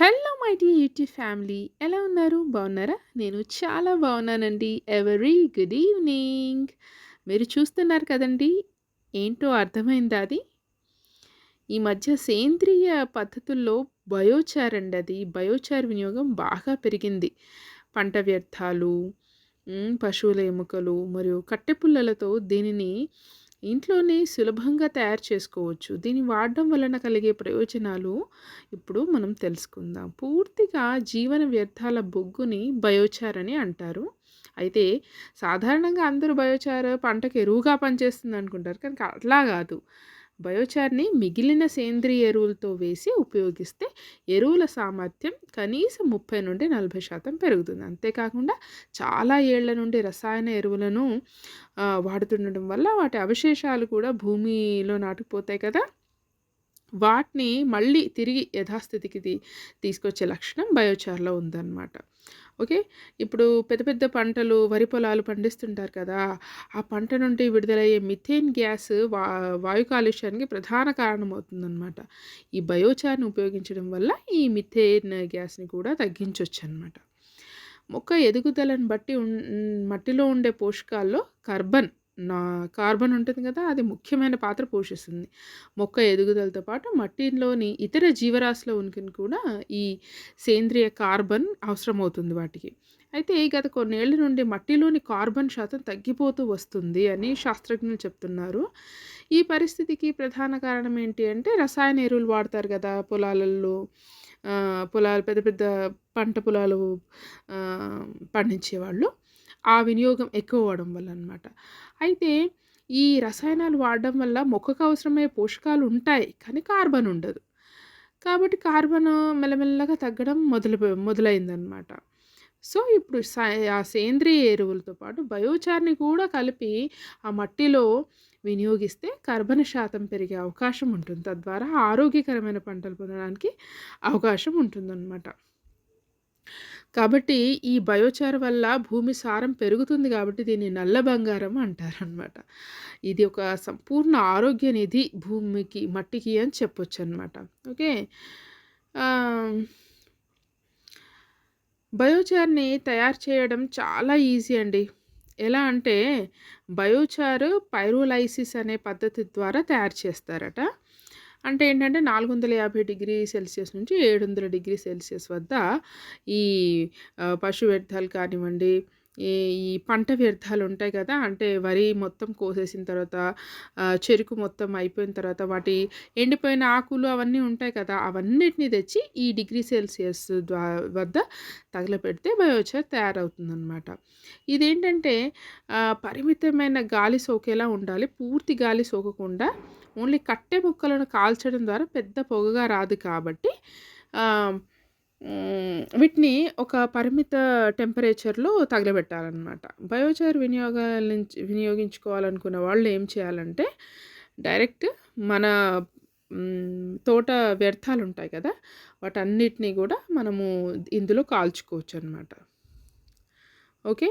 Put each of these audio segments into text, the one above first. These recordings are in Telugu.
Hello my T YouTube family ఎలా ఉన్నారు? బాగున్నారా? నేను చాలా బాగున్నానండి. Every good evening. మీరు చూస్తున్నారు కదండి ఏంటో అర్థమైందా అది? ఈ మధ్య సేంద్రియ పద్ధతుల్లో బయోచార్ అండి అది. బయోచార్ వినియోగం బాగా పెరిగింది. పంట వ్యర్థాలు పశువుల ఎముకలు మరియు కట్టెపుల్లలతో దీనిని ఇంట్లోనే సులభంగా తయారు చేసుకోవచ్చు. దీన్ని వాడడం వలన కలిగే ప్రయోజనాలు ఇప్పుడు మనం తెలుసుకుందాం. పూర్తిగా జీవన వ్యర్థాల బొగ్గుని బయోచార్ అని అంటారు. అయితే సాధారణంగా అందరూ బయోచార్ పంటకు ఎరువుగా పనిచేస్తుంది అనుకుంటారు. కానీ అట్లా కాదు. బయోచార్ని మిగిలిన సేంద్రియ ఎరువులతో వేసి ఉపయోగిస్తే ఎరువుల సామర్థ్యం కనీసం ముప్పై నుండి నలభై శాతం పెరుగుతుంది. అంతేకాకుండా చాలా ఏళ్ళ నుండి రసాయన ఎరువులను వాడుతుండటం వాడుతుండడం వల్ల వాటి అవశేషాలు కూడా భూమిలో నాటుకుపోతాయి కదా! వాటిని మళ్ళీ తిరిగి యథాస్థితికి తీ- తీసుకొచ్చే లక్షణం బయోచార్లో ఉందన్నమాట. ఓకే? ఇప్పుడు పెద్ద పెద్ద పంటలు వరి పొలాలు పండిస్తుంటారు కదా ఆ పంట నుండి విడుదలయ్యే మిథేన్ గ్యాస్ వా వాయు కాలుష్యానికి ప్రధాన కారణమవుతుందన్నమాట. ఈ బయోచార్ని ఉపయోగించడం వల్ల ఈ మిథేన్ గ్యాస్ని కూడా తగ్గించవచ్చు అనమాట మొక్క ఎదుగుదలను బట్టి మట్టిలో ఉండే పోషకాల్లో కార్బన్ నా కార్బన్ ఉంటుంది కదా అది ముఖ్యమైన పాత్ర పోషిస్తుంది. మొక్క ఎదుగుదలతో పాటు మట్టిలోని ఇతర జీవరాశుల ఉనికిని కూడా ఈ సేంద్రియ కార్బన్ అవసరమవుతుంది వాటికి. అయితే గత కొన్నేళ్ళ నుండి మట్టిలోని కార్బన్ శాతం తగ్గిపోతూ వస్తుంది అని శాస్త్రజ్ఞులు చెప్తున్నారు. ఈ పరిస్థితికి ప్రధాన కారణం ఏంటి అంటే రసాయన ఎరువులు వాడతారు కదా పొలాలలో పొలాలు పెద్ద పెద్ద పంట పొలాలు పండించేవాళ్ళు. ఆ వినియోగం ఎక్కువ అవ్వడం వల్ల అనమాట అయితే ఈ రసాయనాలు వాడడం వల్ల మొక్కకు అవసరమయ్యే పోషకాలు ఉంటాయి కానీ కార్బన్ ఉండదు. కాబట్టి కార్బన్ మెల్లమెల్లగా తగ్గడం మొదలు మొదలైందనమాట. సో ఇప్పుడు ఆ సేంద్రియ ఎరువులతో పాటు బయోచార్ని కూడా కలిపి ఆ మట్టిలో వినియోగిస్తే కర్బన శాతం పెరిగే అవకాశం ఉంటుంది. తద్వారా ఆరోగ్యకరమైన పంటలు పొందడానికి అవకాశం ఉంటుందన్నమాట కాబట్టి ఈ బయోచార్ వల్ల భూమి సారం పెరుగుతుంది కాబట్టి దీన్ని నల్ల బంగారం అంటారనమాట ఇది ఒక సంపూర్ణ ఆరోగ్య నిధి భూమికి మట్టికి అని చెప్పొచ్చు అనమాట ఓకే బయోచార్ని తయారు చేయడం చాలా ఈజీ అండి. ఎలా అంటే బయోచారు పైరోలైసిస్ అనే పద్ధతి ద్వారా తయారు చేస్తారట. అంటే ఏంటంటే నాలుగు వందల యాభై డిగ్రీ సెల్సియస్ నుంచి ఏడు వందల డిగ్రీ సెల్సియస్ వద్ద ఈ పశు వ్యర్థాలు కానివ్వండి ఈ ఈ పంట వ్యర్థాలు ఉంటాయి కదా అంటే వరి మొత్తం కోసేసిన తర్వాత చెరుకు మొత్తం అయిపోయిన తర్వాత వాటి ఎండిపోయిన ఆకులు అవన్నీ ఉంటాయి కదా అవన్నిటిని తెచ్చి ఈ డిగ్రీ సెల్సియస్ ద్వా వద్ద తగలపెడితే బయోచార్ తయారవుతుందన్నమాట. ఇదేంటంటే పరిమితమైన గాలి సోకేలా ఉండాలి పూర్తి గాలి సోకకుండా ఓన్లీ కట్టె ముక్కలను కాల్చడం ద్వారా పెద్ద పొగగా రాదు కాబట్టి వీటిని ఒక పరిమిత టెంపరేచర్లో తగలబెట్టాలన్నమాట. బయోచార్ వినియోగాలించి వినియోగించుకోవాలనుకున్న వాళ్ళు ఏం చేయాలంటే డైరెక్ట్ మన తోట వ్యర్థాలు ఉంటాయి కదా వాటన్నిటిని కూడా మనము ఇందులో కాల్చుకోవచ్చు అనమాట ఓకే?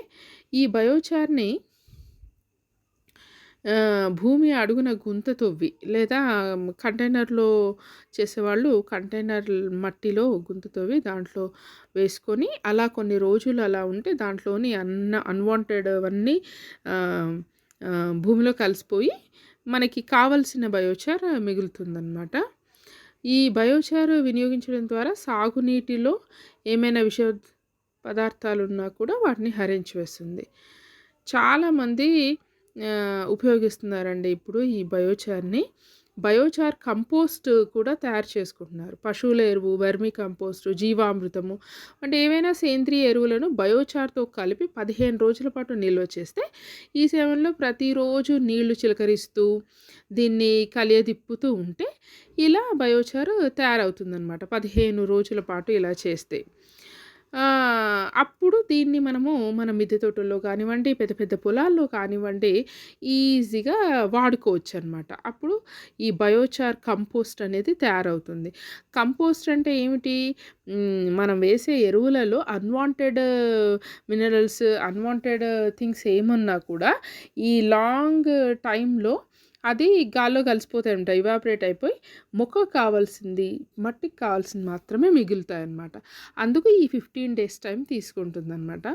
ఈ బయోచార్ని భూమి అడుగున గుంత తవ్వి లేదా కంటైనర్లో చేసేవాళ్ళు కంటైనర్ మట్టిలో గుంత తవ్వి దాంట్లో వేసుకొని అలా కొన్ని రోజులు అలా ఉంటే దాంట్లోని అన్న అన్వాంటెడ్ అవన్నీ భూమిలో కలిసిపోయి మనకి కావలసిన బయోచార్ మిగులుతుందన్నమాట. ఈ బయోచారు వినియోగించడం ద్వారా సాగునీటిలో ఏమైనా విష పదార్థాలు ఉన్నా కూడా వాటిని హరించి వేస్తుంది. చాలామంది ఉపయోగిస్తున్నారండి ఇప్పుడు ఈ బయోచార్ని. బయోచార్ కంపోస్ట్ కూడా తయారు చేసుకుంటున్నారు. పశువుల ఎరువు వర్మి కంపోస్ట్ జీవామృతము అంటే ఏవైనా సేంద్రియ ఎరువులను బయోచార్తో కలిపి పదిహేను రోజుల పాటు నిల్వ చేస్తే ఈ సేవల్లో ప్రతిరోజు నీళ్ళు చిలకరిస్తూ దీన్ని కలియదిప్పుతూ ఉంటే ఇలా బయోచార్ తయారవుతుందన్నమాట. పదిహేను రోజుల పాటు ఇలా చేస్తే. అప్పుడు దీన్ని మనము మన మిద్దె తోటల్లో కానివ్వండి పెద్ద పెద్ద పొలాల్లో కానివ్వండి ఈజీగా వాడుకోవచ్చు అనమాట అప్పుడు ఈ బయోచార్ కంపోస్ట్ అనేది తయారవుతుంది. కంపోస్ట్ అంటే ఏమిటి? మనం వేసే ఎరువులలో అన్వాంటెడ్ మినరల్స్ అన్వాంటెడ్ థింగ్స్ ఏమున్నా కూడా ఈ లాంగ్ టైంలో అది గాల్లో కలిసిపోతాయి ఉంటాయి ఇవాపరేట్ అయిపోయి మొక్కకు కావాల్సింది మట్టికి కావాల్సింది మాత్రమే మిగులుతాయి అన్నమాట అందుకు ఈ ఫిఫ్టీన్ డేస్ టైం తీసుకుంటుంది అనమాట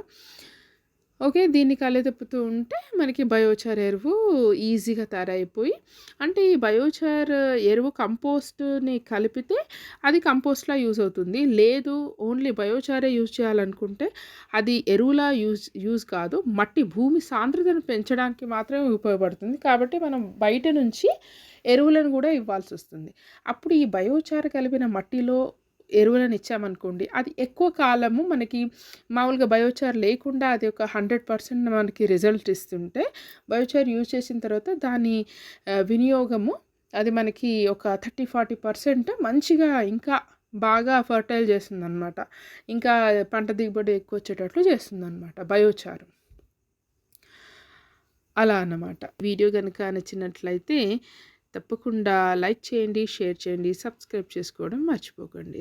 ఓకే దీన్ని కలదెప్పుతూ ఉంటే మనకి బయోచార్ ఎరువు ఈజీగా తయారైపోయి అంటే ఈ బయోచార్ ఎరువు కంపోస్ట్ని కలిపితే అది కంపోస్ట్లా యూజ్ అవుతుంది. లేదు ఓన్లీ బయోచారే యూజ్ చేయాలనుకుంటే అది ఎరువులా యూజ్ యూజ్ కాదు. మట్టి భూమి సాంద్రతను పెంచడానికి మాత్రమే ఉపయోగపడుతుంది. కాబట్టి మనం బయట నుంచి ఎరువులను కూడా ఇవ్వాల్సి వస్తుంది. అప్పుడు ఈ బయోచార్ కలిపిన మట్టిలో ఎరువులను ఇచ్చామనుకోండి అది ఎక్కువ కాలము మనకి మామూలుగా బయోచార్ లేకుండా అది ఒక హండ్రెడ్ పర్సెంట్ మనకి రిజల్ట్ ఇస్తుంటే బయోచార్ యూజ్ చేసిన తర్వాత దాని వినియోగము అది మనకి ఒక థర్టీ ఫార్టీ పర్సెంట్ మంచిగా ఇంకా బాగా ఫర్టైల్ చేస్తుంది అనమాట ఇంకా పంట దిగుబడి ఎక్కువ వచ్చేటట్లు చేస్తుంది అనమాట బయోచారు. అలా అన్నమాట. వీడియో కనుక నచ్చినట్లయితే తప్పకుండా లైక్ చేయండి షేర్ చేయండి సబ్స్క్రైబ్ చేసుకోవడం మర్చిపోకండి.